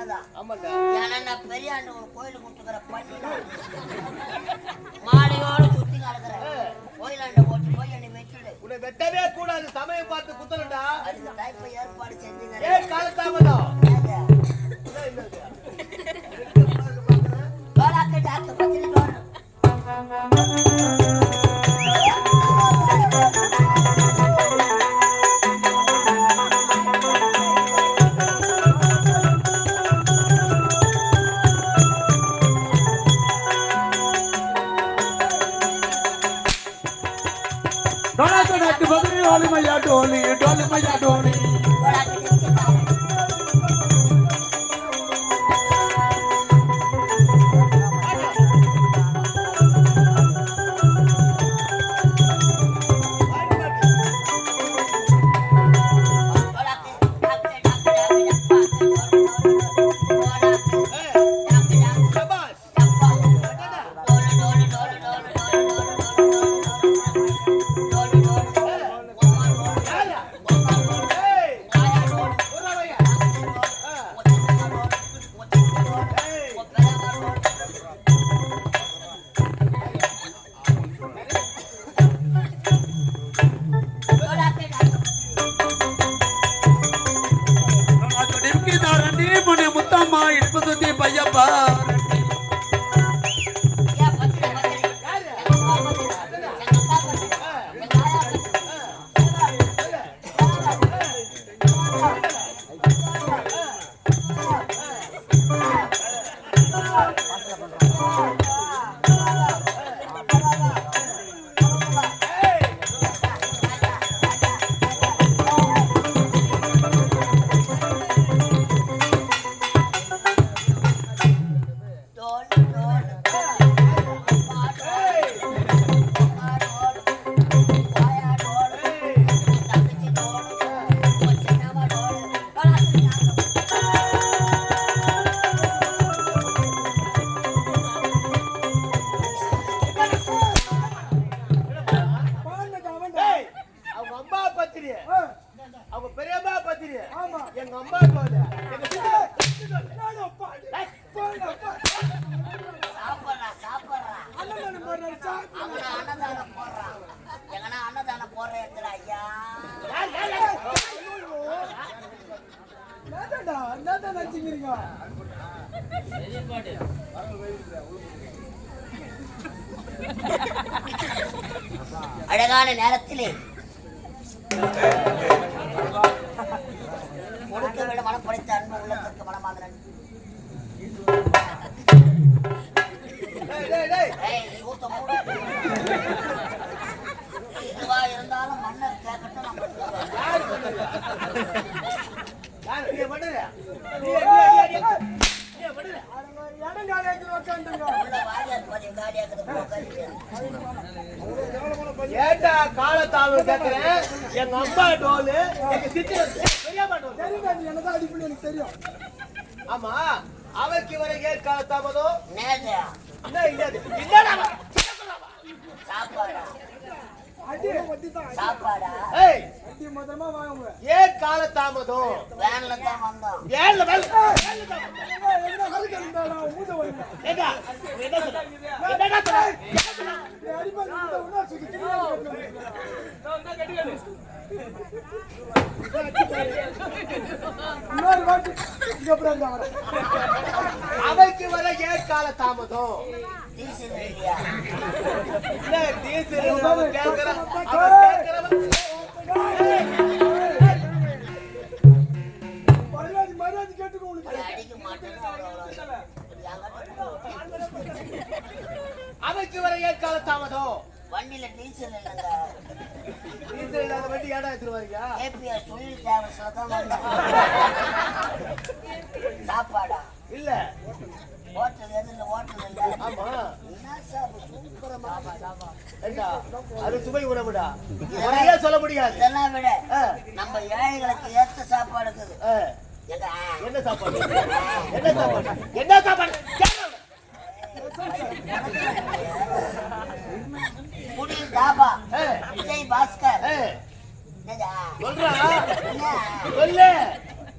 உண்மைதான் ஆமாண்டா ஏன்னா நான் ஒரு பண்ணி மாலையோட சுத்தி கிடக்குறேன் கோயிலாண்ட போட்டு போய் என்னை வெட்டிடு உன்னை வெட்டவே கூடாது. சமயம் பார்த்து குத்தலடா அதுக்கு டைப்ப ஏற்பாடு ஏ செஞ்சுங்க காலத்தாமதம். தோலாக்கு டாக்டர் Maya Dona. எங்க அம்மா போல எங்க சித்தி- சாப்பிடுறா சாப்பிடுறா. அன்னதானம் எங்கன்னா அன்னதானம் போடுற ஐயா. யார்? அழகான நேரத்திலே ஏன்டா காலத்தாழ்வு கேட்கிறேன் எங்க அம்மா டோலு எங்க சித்தி பெரியம்மா டோலு ஆமா அவருக்கு இவரை ஏன் காலத்தாமதம் என்ன என்னடா அவன்? சாப்பாடா? சாப்பாடா ஏய் ஏன் காலத்தாமதம் வேன்ல தான் வந்தோம். என்ன சொல்ற? என்னடா சொல்ற? என்ன சொல்ற? அவைக்கு வர ஏன் கால தாமதம்? டீசல் என்ன டீசல்? அவன் கேட்கறான் வண்டியில டீசல் இல்லைங்க டீசல் இல்லாத வண்டி ஏடா எடுத்துருவாருங்க? ஏபிஎஸ் தொழில் டிராவல்ஸ்ல தான் சாப்பாடா? இல்ல. ஹோட்டல் எதிரில் ஹோட்டல் இல்லை ஆமா. என்ன சாப்பிடு ஆமா ஆமா. அது சுவை உணவுடா. நிறைய சொல்ல முடியாது. இதெல்லாம் விட நம்ம ஏழைகளுக்கு ஏற்ற சாப்பாடு இருக்குது. என்ன சாப்பாடு? என்ன சாப்பாடு? என்ன சாப்பாடு? ஆ, விஜய் பாஸ்கர்? சொல்றா. என்ன? சொல்லு.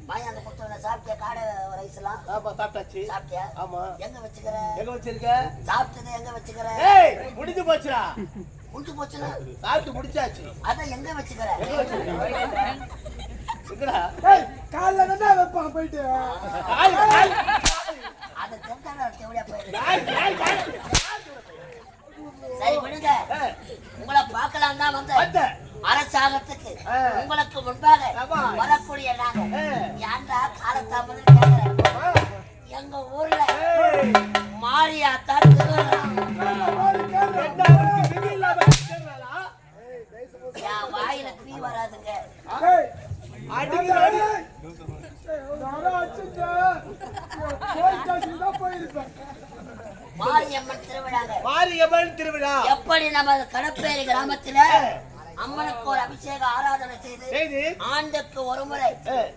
வாங்கி அந்த புத்தகத்தை சாப்பிட்டியா? காடை ரைஸ்லாம்? ஆமா சாப்பிட்டாச்சு. சாப்பிட்டியா? ஆமா. எங்க வச்சுக்கிற? எங்க வச்சிருக்க? சாப்பிட்டது எங்க வச்சுக்கிற? ஏய் முடிஞ்சு போச்சுடா. குண்டு போச்சுன்னா? சாப்பிட்டு முடிச்சாச்சு. அதான் எங்க வச்சுக்கிற? எங்கடா? காலைல தானே வைப்பாங்க போயிட்டு. அதை அது போயிரு கால் சரி விடுங்க. உங்களை பார்க்கலாம் தான் வந்த. அரசாங்கத்துக்கு. உங்களுக்கு முன்பாக. வரக்கூடிய நாங்க. ஏன்டா காலத்தாமதம் கேட்கிறேன் எங்க ஊர்ல ஏய், மாரியாத்தா திருவிழா ரெண்டாவது விதி இல்லாம வச்சிருந்தாளா? என் வாயில பீ வராதுங்க. போயிருப்பேன். மாரியம்மன் திருவிழாங்க மாரியம்மன் திருவிழா. எப்படி நம்ம கடப்பேரி கிராமத்துல அம்மனுக்கு ஒரு அபிஷேக ஆராதனை செய்து ஆண்டுக்கு ஒரு முறை.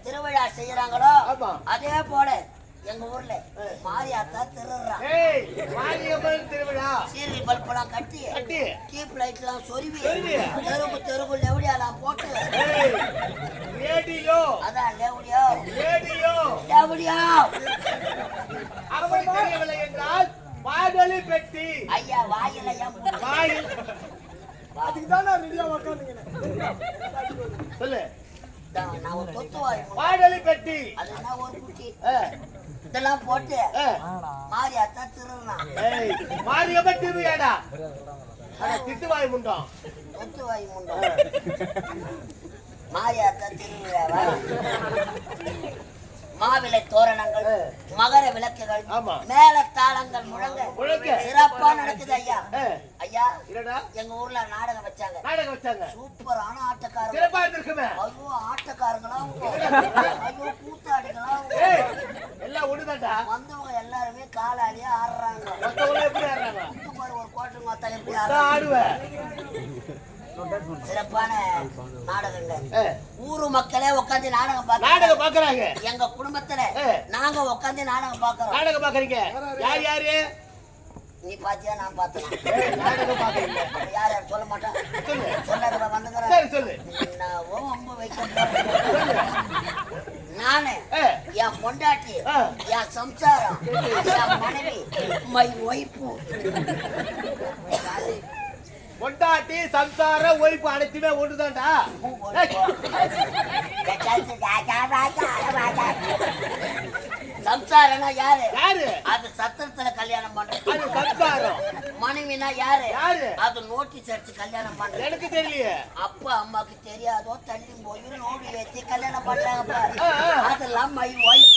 திருவிழா செய்யறாங்களோ. அதே போல எங்க ஊர்ல மாரியாத்தா ஏய் மாரியம்மன் திருவிழா. சீரியல் பல்பெல்லாம் கட்டி கட்டி. டீப் லைட் எல்லாம் சொருவி. தெருவு தெருவு லெவடியாலாம் போட்டு. ரேடியோ அதான் லெவடியோ. ரேடியோ லெவடியோ. அப்படி தெரியவில்லை என்றால் வானொலி பெட்டி. ஐயா வாயில? வாயில். அதுக்கு தான் நான் ரெடியா உக்காந்துங்க சொல்லு. வானொலி பெட்டி. அதெல்லாம் ஒரு குட்டி? ஆ, இதெல்லாம் போட்டு. ஆ. மாரியாத்தா திருடுறான் ஏய் மாரியம்மன் திருவிழாடா அட திட்டுவாய் முண்டம். தொத்து வாய் முண்டோம். மாரியாத்தா திருவிழாவா மாவிலை தோரணங்கள் மகர விளக்குகள். மேல தாளங்கள் முழங்க. சிறப்பா நடக்குது ஐயா. ஐயா எங்க ஊர்ல நாடகம் வச்சாங்க. நாடகம் வச்சாங்க. சூப்பரான ஆட்டக்காரங்க. சிறப்பா ஐயோ ஆட்டக்காரங்களாம் ஐயோ கூத்தாடிகளாம் ஏய் எல்லாம் ஒண்ணுதான்டா. வந்தவங்க எல்லாருமே காலாலேயே ஆடுறாங்க. மத்தவங்க எப்படி ஆடுறாங்க? ஒரு கோட்டை மாத்தா எப்படி ஆடுவேன். சிறப்பான நாடகங்கள். ஊரு மக்களே உட்காந்து நாடகம் பார்க்க நாடகம் பாக்குறாங்க எங்க குடும்பத்துல. நாங்க உட்காந்து நாடகம் பார்க்கறோம். நாடகம் பாக்குறீங்க யார் யாரு? நீ பாத்தியா நான் பார்த்தேன் நாடகம் பாக்குறீங்க யார் யார் சொல்ல மாட்டேன் சொல்லு. சொல்லாத வந்துக்கிறேன். சரி சொல்லு. நான் ரொம்ப வைக்க நானு என் பொண்டாட்டி. என் சம்சாரம் என் மனைவி மை ஒய்ஃபு பொண்டாட்டி சம்சார ஒய்ப்பு அனைத்துமே ஒண்ணுதான்டா ஏய், சம்சாரம்னா யாரு? யாரு? அது சத்திரத்துல கல்யாணம் பண்றது அது சம்சாரம். மனைவினா யாரு? யாரு? அது நோட்டீஸ் அடிச்சு கல்யாணம் பண்றது எனக்கு தெரியலையே. அப்பா அம்மாக்கு தெரியாதோ தள்ளி போய் நோடி ஏத்தி கல்யாணம் பண்றாங்க. அதெல்லாம் மை ஒய்ஃப்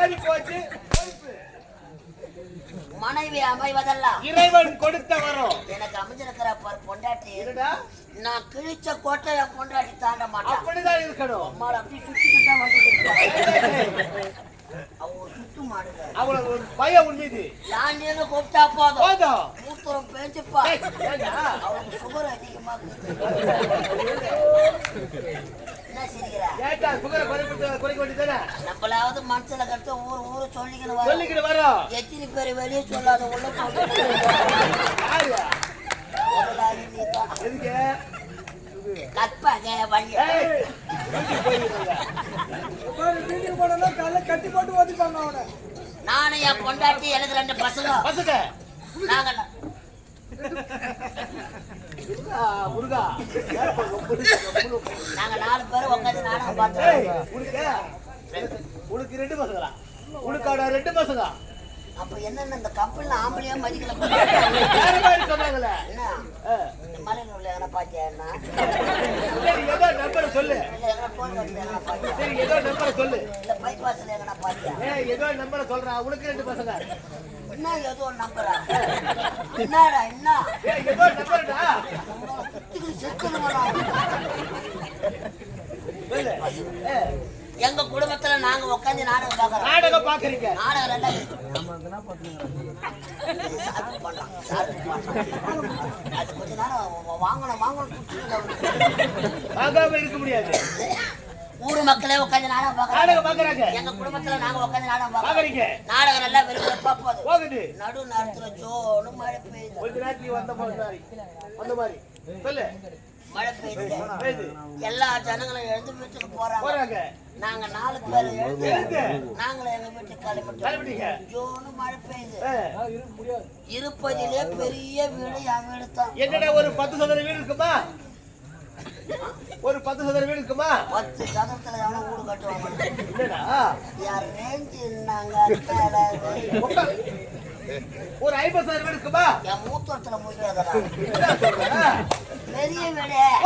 ஏறி போச்சு. மனைவி அமைவதெல்லாம் இறைவன் கொடுத்த வரம் எனக்கு அமைஞ்சிருக்கிற பொண்டாட்டி. நான் கிழிச்ச கோட்டை என் பொண்டாட்டி தாண்ட மாட்டான் அப்படிதான் இருக்கணும். அம்மாள் அப்படி சுத்திட்டு தான் வந்து நிற்பா. அவ ஒரு சுத்து மாடுங்க. அவளுக்கு ஒரு பயம் உன் மீது. யாண்டின்னு கூப்பிட்டா போதும். போதும். மூத்திரம் பேஞ்சுப்பா. ஏய், ஏண்டா? அவளுக்கு சுகர் அதிகமா நம்மளாவது மனசுல கருத்து ஊர் ஊரு சொல்லிக்கணும் வரோம். சொல்லிக்கிட்டு வரோம். எத்தனை பேர் வெளியே சொல்லாத உள்ள கற்பாங்க வழி. கட்டி போட்டு ஓதிப்பாங்க அவனை. நானும் என் பொண்டாட்டி எனக்கு ரெண்டு பசங்க. பசங்க? நாங்க முருகா நாங்க நாலு பேரும் உட்காந்து நாடகம் ஏய், பார்த்தோம் உனக்கு உனக்கு ரெண்டு பசங்களா? உனக்கான ரெண்டு பசங்க அப்ப என்னென்ன இந்த கப்பல்ல ஆம்பளையா மதிக்கல மலையில உள்ள எங்கன்னா பாத்தியா என்ன? சரி ஏதோ நம்பரை சொல்லு. சரி ஏதோ நம்பரை சொல்லு. இல்ல பைபாஸ்ல எங்கன்னா பாத்தியா? ஏதோ நம்பரை சொல்றா. உனக்கு ரெண்டு பசங்க. என்ன ஏதோ நம்புறா என்னடா என்ன? ஏதோ நம்பர்டா எங்க குடும்பத்துல நாங்க உட்காந்து நாடகம் பாக்குறோம். நாடகம் பாக்குறீங்க. நாடகம் வாங்காம இருக்க முடியாது. ஊரு மக்களே உட்காந்து நாடகம் பாக்குறாங்க நாடகம் பாக்குறாங்க எங்க குடும்பத்துல நாங்க உட்காந்து நாடகம் பாக்குறீங்க நாடகம் நல்லா விருப்பப்பா போகுது. போகுது. நடு நேரத்துல ஜோனு மழை பெய்யுது. கொஞ்ச நேரத்துக்கு வந்த மாதிரி அந்த மாதிரி. சொல்லு. மழை பெய்யுது எல்லா ஜனங்களும் எழுந்து வீட்டுக்கு போறாங்க. போறாங்க. நாங்க நாலு பேர் எழுந்து. நாங்களும் எங்க வீட்டுக்கு கிளம்பிட்டோம். ஜோனு மழை பெய்யுது. இருப்பதிலே பெரிய வீடு என் வீடு தான். என்னடா ஒரு பத்து சதுர வீடு இருக்குமா? ஒரு பத்து சதுர வீடு இருக்குமா? பத்து சதத்துல எவனோ வீடு கட்டுவாங்க. யார் ரேஞ்சு இருந்தாங்க. ஒரு ஐம்பது சதுர வீடு இருக்குமா? என் மூத்தத்துல முடியாதடா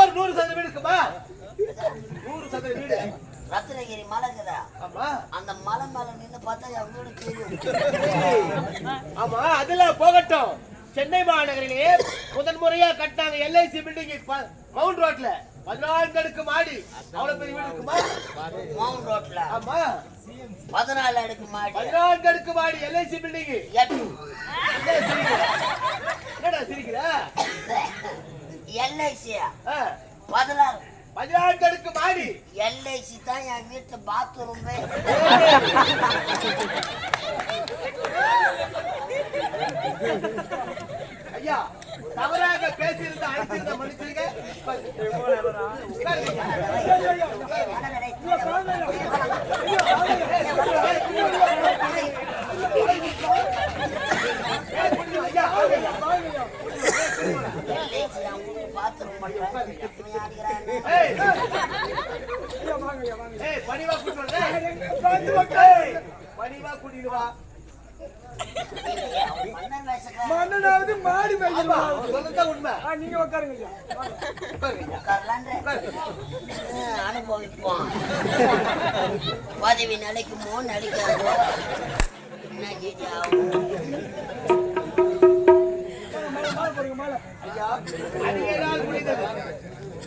ஒரு நூறு சதுர வீடு இருக்குமா? நூறு சதுர வீடு. ரத்னகிரி மலை இருக்குதா அந்த மலை மேல நின்னு பார்த்தா தெரியும். ஆமா அதெல்லாம் போகட்டும். சென்னை மாநகரிலே முதன் முறையா கட்டினாங்க எல்ஐசி பில்டிங் மவுண்ட் ரோட்ல. அடுக்கு மாடி. அவ்வளவு பெரிய வீடு இருக்குமா? மவுண்ட் ரோட்ல. ஆமா. பதினாலு அடுக்கு மாடி. பதினான்கு அடுக்கு மாடி எல்ஐசி பில்டிங் எட்டு என்னடா சிரிக்கிற எல்ஐசியா ஆ, பதினாறு அடுக்கு மாடி எல்ஐசி தான் என் வீட்டு பாத்ரூமே ஐயா தவறாக பேசியிருந்த அழைச்சிருந்த மனுஷங்க எல்ஐசி நான் வீட்டு பாத்ரூம் பண்றேன் இவன் அடிக்கிறான் ஏய் ஐயா, வாங்க ஐயா, வாங்க. ஏய் பணிவா கூட்டு வந்த பார்த்து மக்கள். ஏய் பணிவா கூட்டிட்டு வா அவன் மன்னன் வயசுக்காரன் மன்னனாவது மாடி ஆமா உண்மை ஆ, நீங்க உட்காருங்க அனுபவிப்போம் பதவி நிலைக்குமோ நடிக்காதோ என்ன ஜெயிச்சு ஆகும் முடிந்தது.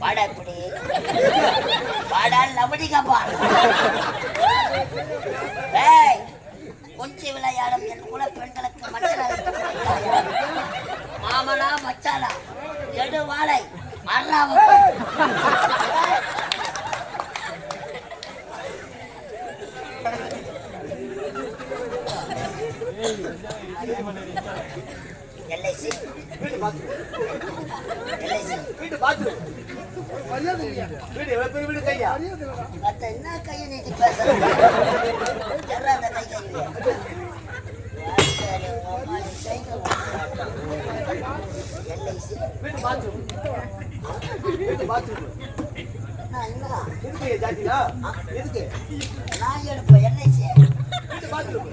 வாடா இப்படி வாடா ஏய் கொஞ்சி விளையாடும் என் குல பெண்களுக்கு மச்சனாக மாமனா மச்சானா எடு வாழை எல்ஐசி வீட்டு பாத்ரூம் எல்ஐசி. வீட்டு பாத்ரூம் வீடு எவ்வளவு பெரிய வீடு கையா மத்த என்ன கையை நீட்டி பேசுறேன் அந்த கை கையில பாத்ரூம் வீட்டு பாத்ரூம் எதுக்கு எதுக்கு நான் எடுப்பேன் எல்ஐசி வீட்டு பாத்ரூம்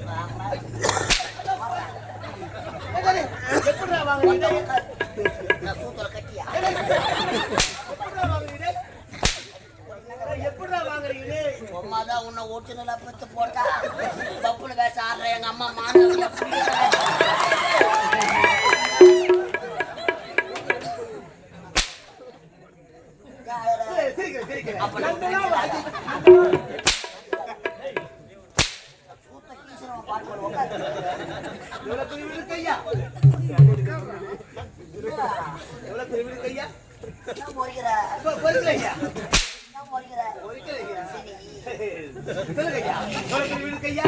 எப்படிடா சூத்திர கட்டியா எப்படிடா வாங்குறீங்க எப்படிடா வாங்குறீங்க தான் உன்னை ஒட்டுநலா பெத்து போட்டா பப்புனு பேச ஆடுற எங்க அம்மா மாணவ சிரிக்கிறேன் சிரிக்கிறேன் அப்ப நான் சூத்த கீசுறவன் பாட்டு போடு, உட்காரு. எவ்வளவு பெரிய வீடு கையா எவ்வளவு பெரிய வீடு கையா என்ன முறைகிற பொறுக்கல ஐயா என்ன முறைகிற பொறுக்கல ஐயா சரி சொல்லுங்க ஐயா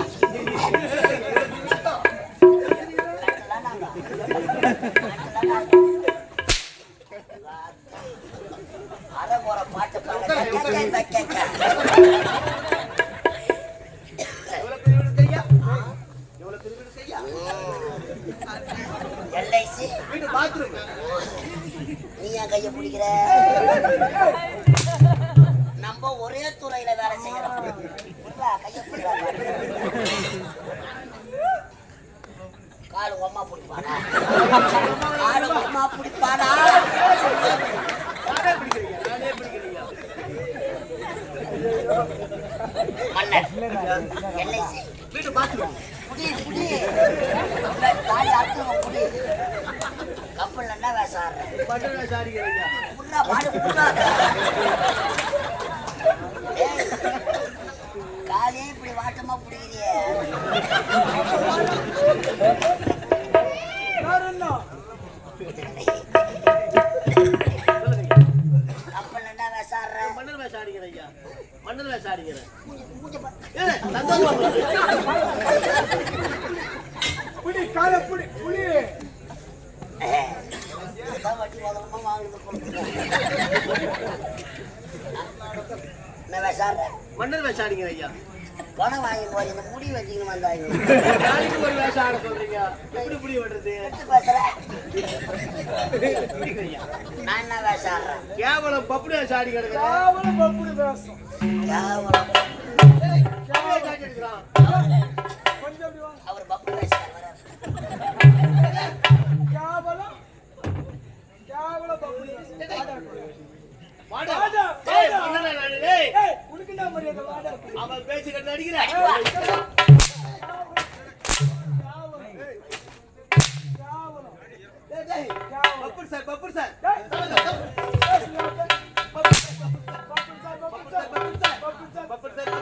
கப்பல் பட்டண சாரிக்கிறீங்க புண்ணா மாடு புண்ணாத ஏய், காலே இப்படி வாட்டமா பிடிக்கிறியே. கப்பல் ஆடுறேன். மன்னர் வேஷம் ஆடிக்கிறேன். ஐயா சந்தோஷமா போகுது. புடி காலை புடி புடி. மன்னர் வேஷம் ஆடிக்கிறேன் ஐயா. பணம் வாங்கி போய் இந்த முடி வச்சுக்கணும் வந்தாங்க நாளைக்கு ஒரு வேஷம் ஆட சொல்றீங்க. எப்படி பிடிக்கிறீங்க ஐயா. நான் என்ன வேஷம் ஆடுறேன் கேவலம் பப்புடி வேஷம் ஆடி கிடக்குறேன் கேவலம் வாங்க அவர் பப்பு வேஷம் அவன் பேச்சு கட்டு அடிக்கிறேன். பப்புர் சார் பப்புர் சார். பப்புர் சார்.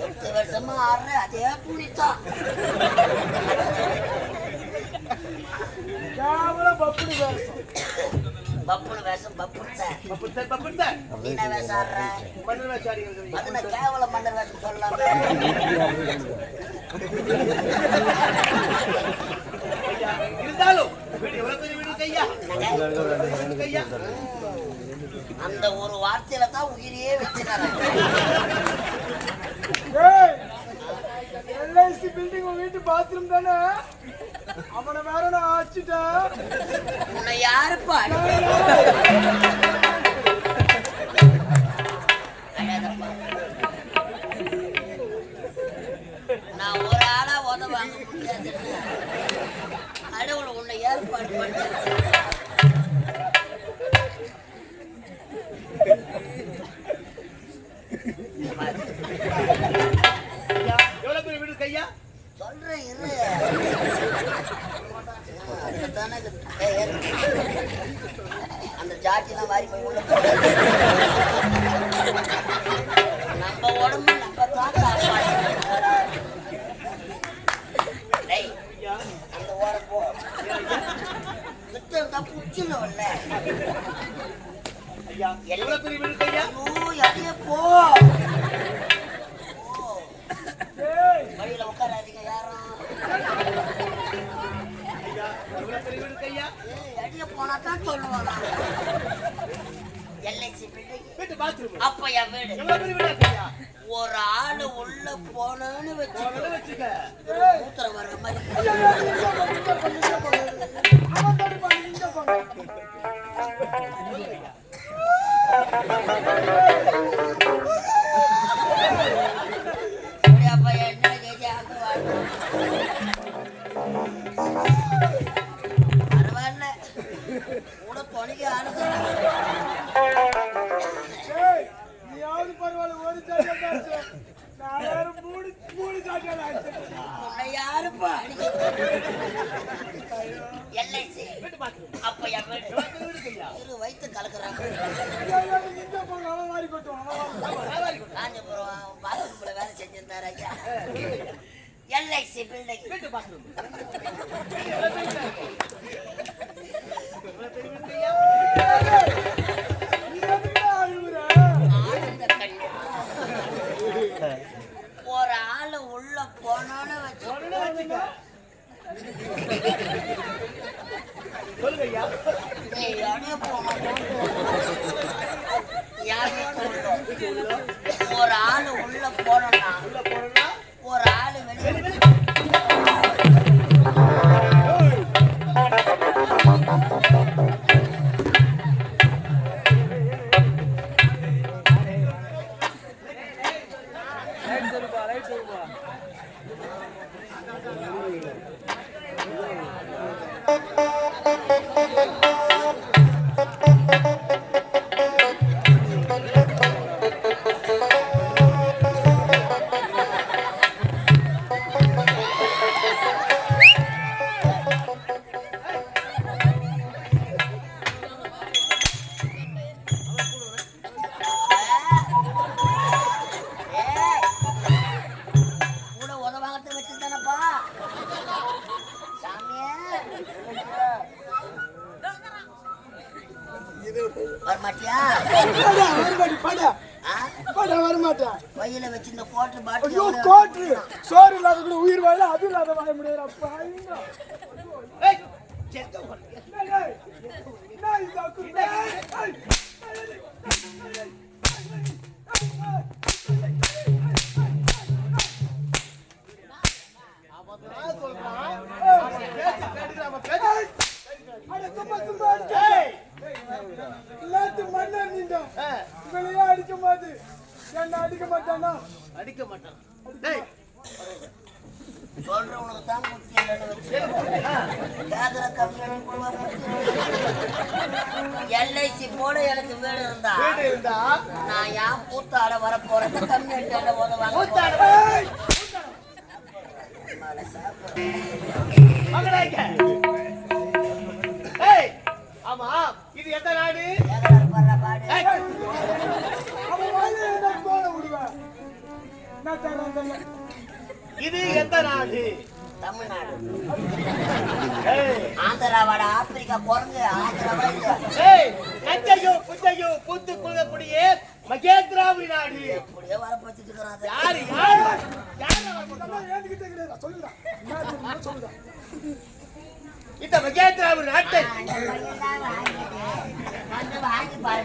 எட்டு வருஷமா அதே பப்புனு வேஷம் சார் சார் சார் என்ன வேஷம் ஆடுற மன்னர் வேஷம் மன்னர் வேஷம் இருந்தாலும் வீடு எவ்வளவு பெரிய வீடு அந்த ஒரு வார்த்தையில தான் உயிரையே வச்சுக்கிறேன் ஏய் எல்ஐசி பில்டிங் உன் வீட்டு பாத்ரூம் தானே? அவனை வேற நான் அடிச்சுட்டேன். உன்னை யாருப்பா. நான் ஒரு ஆளா உத வாங்க முடியாது. கடவுள் உன்னை ஏற்பாடு பண்ணி பாத்ரூம் அப்ப என் வீடு எவ்வளவு பெரிய வீடு இருக்கு ஐயா ஒரு ஆளு உள்ள போனோன்னு வச்சுக்க மூத்திரம் வர்ற மாதிரி அவன் எல்ஐசி ஒரு ஆளு உள்ள போனோன்னு வச்சு சொல்லுங்க போனோம் ஒரு ஆளு உள்ள போனோம்னா உள்ள போனோம்னா ஒரு ஆளு வெளியே Hey! Hey! இது எந்த நாடு? தமிழ்நாடு. ஏய், ஆந்திராவாட ஆப்பிரிக்கா குரங்கு ஆந்திராவா இல்ல ஏய், நஞ்சையும் புஞ்சையும் பூத்து குழுகக்கூடிய மகேந்திராபுரி நாடு. இப்படியே வரப்பச்சுட்டு இருக்கிறான் யாரு யாரு? சொல்லுடா. இந்த மகேந்திராபுரி நாட்டை. வாங்கி பாரு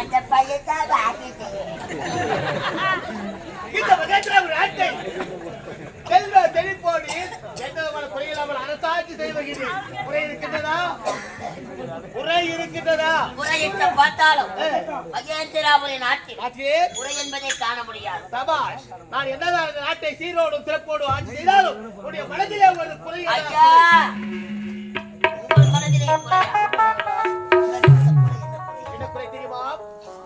அந்த பையன் தான் வாங்கினது இந்த மகேந்திராபுரி நாட்டை செல்வ செழிப்போடு எந்த விதமான குறையில்லாமல் அரசாட்சி செய்து வருகிறேன். குறை இருக்கின்றதா? குறை இருக்கின்றதா? முறையிட்ட பார்த்தாலும் மகேந்திராபுரி நாட்டில் நாட்டிலே முறை என்பதை காண முடியாது. சபாஷ் நான் என்னதான் இந்த நாட்டை சீரோடும் சிறப்போடும் ஆட்சி செய்தாலும் உன்னுடைய மனதிலே ஒரு குறை ஐயா! உங்கள் மனதிலே குறையா? குறை? தெரியுமா?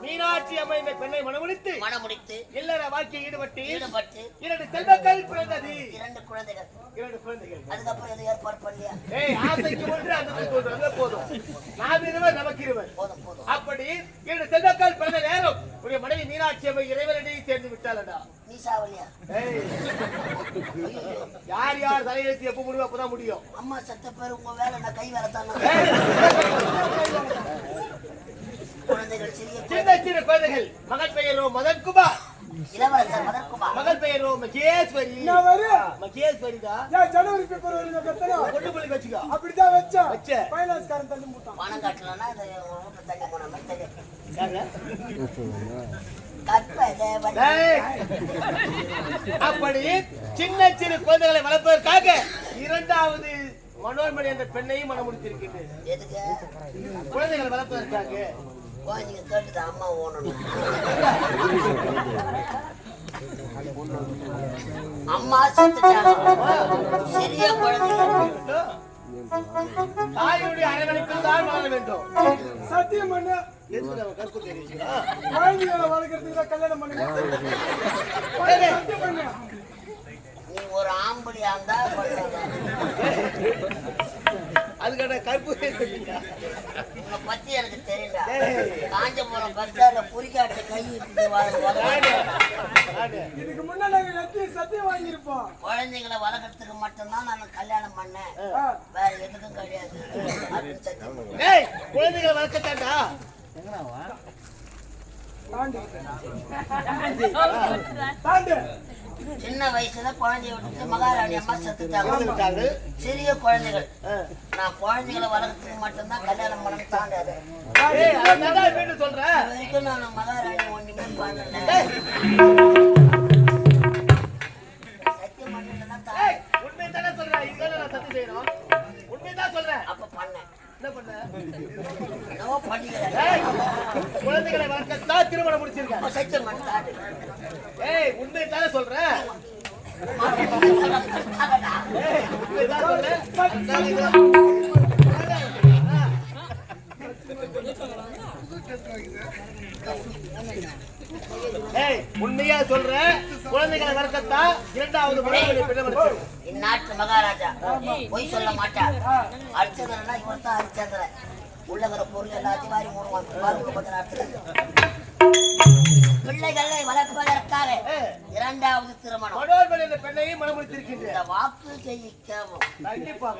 மீனாட்சி அம்மை இந்த பெண்ணை மனமுடித்து மனமுடித்து இல்லற வாழ்க்கையில் ஈடுபட்டு ஈடுபட்டு இரண்டு செல்வங்கள் பிறந்தது. இரண்டு குழந்தைகள். இரண்டு குழந்தைகள். அதுக்கப்புறம் எதுவும் ஏற்பாடு பண்ணலையா? ஏய் ஆசைக்கு ஒன்று அதுவே போதும் நாம் இருவர் நமக்கு இருவர். போதும் போதும். அப்படி இரண்டு செல்வங்கள் பிறந்த நேரம் உடைய மனைவி மீனாட்சி அம்மை இறைவனடி சேர்ந்து விட்டாளடா. நீ சாவலியா? யார் யார் தலையெழுத்து எப்ப முடியும் அப்பதான் முடியும். அம்மா செத்த பேர் உங்க வேலை நான் கை வேலை தானே? குழந்தைகள் சின்ன சின்ன குழந்தைகள். மகன் பெயரோ மதன்குமார். இளவரசர் மதன்குமார். மகள் பெயரோ மகேஸ்வரி. நான் ஏன் ஜனவரி பிப்ரவரி கத்தனா கொண்டு போய் வச்சுக்கோ. அப்படிதான் வச்சேன். வச்ச. பைனான்ஸ்காரன் தள்ளி மூட்டான் பணம் கட்டலன்னா இது வீட்டுல தள்ளி போன மாதிரி. அப்படி சின்ன சின்ன குழந்தைகளை வளர்ப்பதற்காக இரண்டாவது மனோன்மணி என்ற பெண்ணையும் மனம் முடித்திருக்கின்றது எதுக்கு? குழந்தைகளை வளர்ப்பதற்காக. கேட்டுது அம்மா ஓடணும். அம்மா செத்துட்டாங்க. சிறிய குழந்தைங்க. தாயுடைய அரவணைப்பில் தான் வேண்டும். சத்தியம் பண்ண. குழந்தைகளை வளர்க்கறதுக்கு கல்யாணம் பண்ணுங்க நீ ஒரு ஆம்படியா இருந்தா. அதுக்கான கற்பு தெரியுங்க உன்னை பத்தி எனக்கு காஞ்சபுரம் பஸ்டாண்ட்ல புரிக்காட்டு கை இதுக்கு முன்ன நாங்க நத்தி சத்தியம் வாங்கியிருப்போம்? குழந்தைங்களை வளர்க்கறதுக்கு மட்டும்தான் நான் கல்யாணம் பண்ணேன். வேற எதுக்கும் கிடையாது. குழந்தைகளை வளர்க்கத்தாண்டா தாண்டு. தாண்டு. சின்ன வயசுல குழந்தைய விட்டுட்டு மகாராணி அம்மா செத்துட்டாங்க. சிறிய குழந்தைகள். நான் குழந்தைகளை வளர்க்கறதுக்கு மட்டும்தான் கல்யாணம் பண்ண தாண்டாது. வரைக்கும் நான் மகாராணி ஒண்ணுமே பண்ணல. சத்தியம் பண்ணலன்னா தா- ஏய், உண்மைதானே சொல்றேன் இதுதானே நான் சத்தியம் செய்யணும்? சொல்றேன். அப்ப பண்ணேன். குழந்தைகளை வளர்க்கத்தான் திருமணம் முடிச்சிருக்கேன் ஏய் உண்மை தானே சொல்றேன் உண்மைதான் சொல்றேன். ஏய் உண்மையா சொல்றேன் குழந்தைகளை வளர்க்கத்தான் இரண்டாவது இந்நாட்டு மகாராஜா. பொய் சொல்ல மாட்டார். ஹரிச்சந்திரனா இவர் தான் ஹரிச்சந்திரன் உள்ளகிற பொருள் எல்லாத்தையும் வாரி பாருங்க கொஞ்ச நாட்கள் பிள்ளைகளை வளர்ப்பதற்காக இரண்டாவது திருமணம். மனோன்மணி என்ற பெண்ணையும் மனமுடித்திருக்கின்ற வாக்கு செய்யிக்கவும் கண்டிப்பாக.